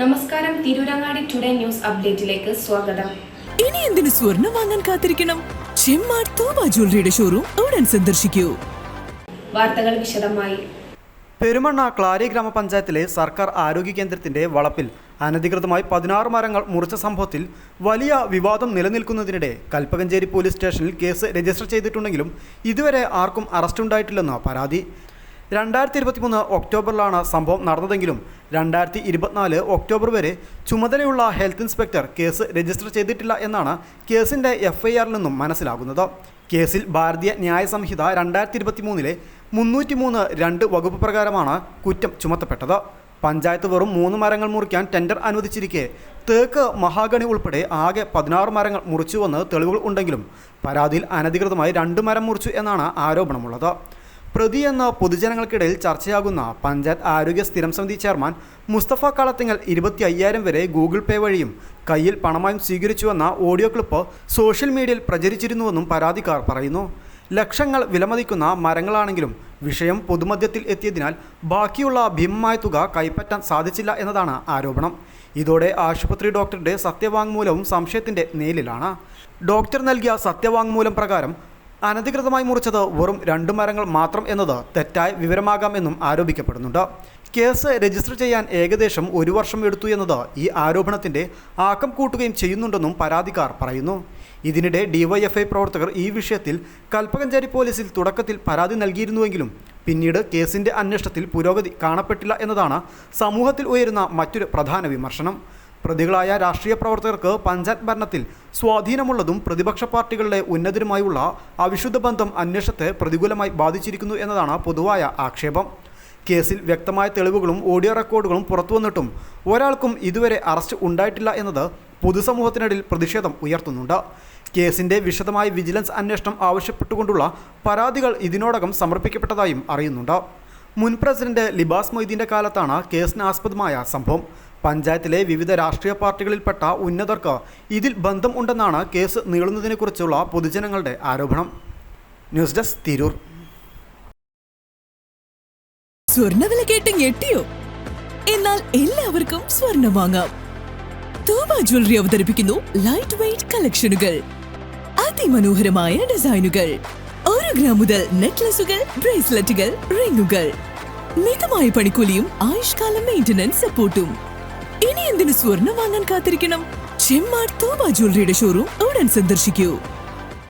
നമസ്കാരം Tirurangadi today news അപ്ഡേറ്റിലേക്ക് സ്വാഗതം. ഇനി എന്തിനു സ്വർണം വാങ്ങാൻ കാത്തിരിക്കണം? ചെമ്മാർ തോമ ജ്വല്ലറിയുടെ ഷോറൂം ഉടൻ സന്ദർശിക്കൂ. വാർത്തകൾ വിശദമായി. പെരുമണ്ണ ക്ലാരി ഗ്രാമപഞ്ചായത്തിലെ സർക്കാർ ആരോഗ്യ കേന്ദ്രത്തിന്റെ വളപ്പിൽ അനധികൃതമായി പതിനാറ് മരങ്ങൾ മുറിച്ച സംഭവത്തിൽ വലിയ വിവാദം നിലനിൽക്കുന്നതിനിടെ കൽപ്പകഞ്ചേരി പോലീസ് സ്റ്റേഷനിൽ കേസ് രജിസ്റ്റർ ചെയ്തിട്ടുണ്ടെങ്കിലും ഇതുവരെ ആർക്കും അറസ്റ്റ് അറസ്റ്റുണ്ടായിട്ടില്ലെന്ന് പരാതി. രണ്ടായിരത്തി ഇരുപത്തിമൂന്ന് ഒക്ടോബറിലാണ് സംഭവം നടന്നതെങ്കിലും രണ്ടായിരത്തി ഇരുപത്തിനാല് ഒക്ടോബർ വരെ ചുമതലയുള്ള ഹെൽത്ത് ഇൻസ്പെക്ടർ കേസ് രജിസ്റ്റർ ചെയ്തിട്ടില്ല എന്നാണ് കേസിന്റെ എഫ് ഐ ആറിൽ നിന്നും മനസ്സിലാകുന്നത്. കേസിൽ ഭാരതീയ ന്യായ സംഹിത രണ്ടായിരത്തി ഇരുപത്തി മൂന്നിലെ മുന്നൂറ്റി മൂന്ന് രണ്ട് വകുപ്പ് പ്രകാരമാണ് കുറ്റം ചുമത്തപ്പെട്ടത്. പഞ്ചായത്ത് വെറും മൂന്ന് മരങ്ങൾ മുറിക്കാൻ ടെൻഡർ അനുവദിച്ചിരിക്കെ തേക്ക് മഹാഗണി ഉൾപ്പെടെ ആകെ പതിനാറ് മരങ്ങൾ മുറിച്ചുവെന്ന് തെളിവുകൾ ഉണ്ടെങ്കിലും പരാതിയിൽ അനധികൃതമായി രണ്ട് മരം മുറിച്ചു എന്നാണ് ആരോപണമുള്ളത്. പ്രതി എന്ന പൊതുജനങ്ങൾക്കിടയിൽ ചർച്ചയാകുന്ന പഞ്ചായത്ത് ആരോഗ്യ സ്ഥിരം സമിതി ചെയർമാൻ മുസ്തഫ കളത്തിങ്ങൽ ഇരുപത്തി അയ്യായിരം വരെ ഗൂഗിൾ പേ വഴിയും കയ്യിൽ പണമായും സ്വീകരിച്ചുവെന്ന ഓഡിയോ ക്ലിപ്പ് സോഷ്യൽ മീഡിയയിൽ പ്രചരിച്ചിരുന്നുവെന്നും പരാതിക്കാർ പറയുന്നു. ലക്ഷങ്ങൾ വിലമതിക്കുന്ന മരങ്ങളാണെങ്കിലും വിഷയം പൊതുമധ്യത്തിൽ എത്തിയതിനാൽ ബാക്കിയുള്ള ഭീമമായ തുക കൈപ്പറ്റാൻ സാധിച്ചില്ല എന്നതാണ് ആരോപണം. ഇതോടെ ആശുപത്രി ഡോക്ടറുടെ സത്യവാങ്മൂലവും സംശയത്തിന്റെ നേലിലാണ് ഡോക്ടർ നൽകിയ സത്യവാങ്മൂലം പ്രകാരം അനധികൃതമായി മുറിച്ചത് വെറും രണ്ട് മരങ്ങൾ മാത്രം എന്നത് തെറ്റായ വിവരമാകാമെന്നും ആരോപിക്കപ്പെടുന്നുണ്ട്. കേസ് രജിസ്റ്റർ ചെയ്യാൻ ഏകദേശം ഒരു വർഷം എടുത്തു എന്നത് ഈ ആരോപണത്തിന്റെ ആക്കം കൂട്ടുകയും ചെയ്യുന്നുണ്ടെന്നും പരാതിക്കാർ പറയുന്നു. ഇതിനിടെ ഡിവൈഎഫ്ഐ പ്രവർത്തകർ ഈ വിഷയത്തിൽ കൽപ്പകഞ്ചേരി പോലീസിൽ തുടക്കത്തിൽ പരാതി നൽകിയിരുന്നുവെങ്കിലും പിന്നീട് കേസിന്റെ അന്വേഷണത്തിൽ പുരോഗതി കാണപ്പെട്ടില്ല എന്നതാണ് സമൂഹത്തിൽ ഉയരുന്ന മറ്റൊരു പ്രധാന വിമർശനം. പ്രതികളായ രാഷ്ട്രീയ പ്രവർത്തകർക്ക് പഞ്ചായത്ത് ഭരണത്തിൽ സ്വാധീനമുള്ളതും പ്രതിപക്ഷ പാർട്ടികളുടെ ഉന്നതരുമായുള്ള അവിശുദ്ധ ബന്ധം അന്വേഷണത്തെ പ്രതികൂലമായി ബാധിച്ചിരിക്കുന്നു എന്നതാണ് പൊതുവായ ആക്ഷേപം. കേസിൽ വ്യക്തമായ തെളിവുകളും ഓഡിയോ റെക്കോർഡുകളും പുറത്തുവന്നിട്ടും ഒരാൾക്കും ഇതുവരെ അറസ്റ്റ് ഉണ്ടായിട്ടില്ല എന്നത് പൊതുസമൂഹത്തിനിടയിൽ പ്രതിഷേധം ഉയർത്തുന്നുണ്ട്. കേസിന്റെ വിശദമായ വിജിലൻസ് അന്വേഷണം ആവശ്യപ്പെട്ടുകൊണ്ടുള്ള പരാതികൾ ഇതിനോടകം സമർപ്പിക്കപ്പെട്ടതായും അറിയുന്നുണ്ട്. മുൻ പ്രസിഡന്റ് ലിബാസ് മൊയ്തീന്റെ കാലത്താണ് കേസിനാസ്പദമായ സംഭവം. പഞ്ചായത്തിലെ വിവിധ രാഷ്ട്രീയ പാർട്ടികളിൽപ്പെട്ട ഉന്നതർക്ക് ഇതിൽ ബന്ധം ഉണ്ടെന്നാണ് കേസ് നീളുന്നതിനെക്കുറിച്ചുള്ള പൊതുജനങ്ങളുടെ ആരോപണം. News desk Tirur. സ്വർണവില കേട്ട് ഞെട്ടിയോ? എന്നാൽ എല്ലാവർക്കും സ്വർണം വാങ്ങാം. തൂവ ജ്വല്ലറി അവതരിപ്പിക്കുന്നു ലൈറ്റ് വെയിറ്റ് കളക്ഷനുകൾ അതിമനോഹരമായ ഡിസൈനുകൾ ഒരു ഗ്രാം മുതൽ നെക്ലസുകൾ ബ്രേസ്ലെറ്റുകൾ റിങ്ങുകൾ മിതമായ പണിക്കൂലിയും ആയുഷ്കാല മെയിന്റനൻസ് സപ്പോർട്ടും ഇനി എന്തിനു സ്വർണം വാങ്ങാൻ കാത്തിരിക്കണം? ചെമ്മാർ തോബ ജ്വല്ലറിയുടെ ഷോറൂം ഉടൻ സന്ദർശിക്കൂ.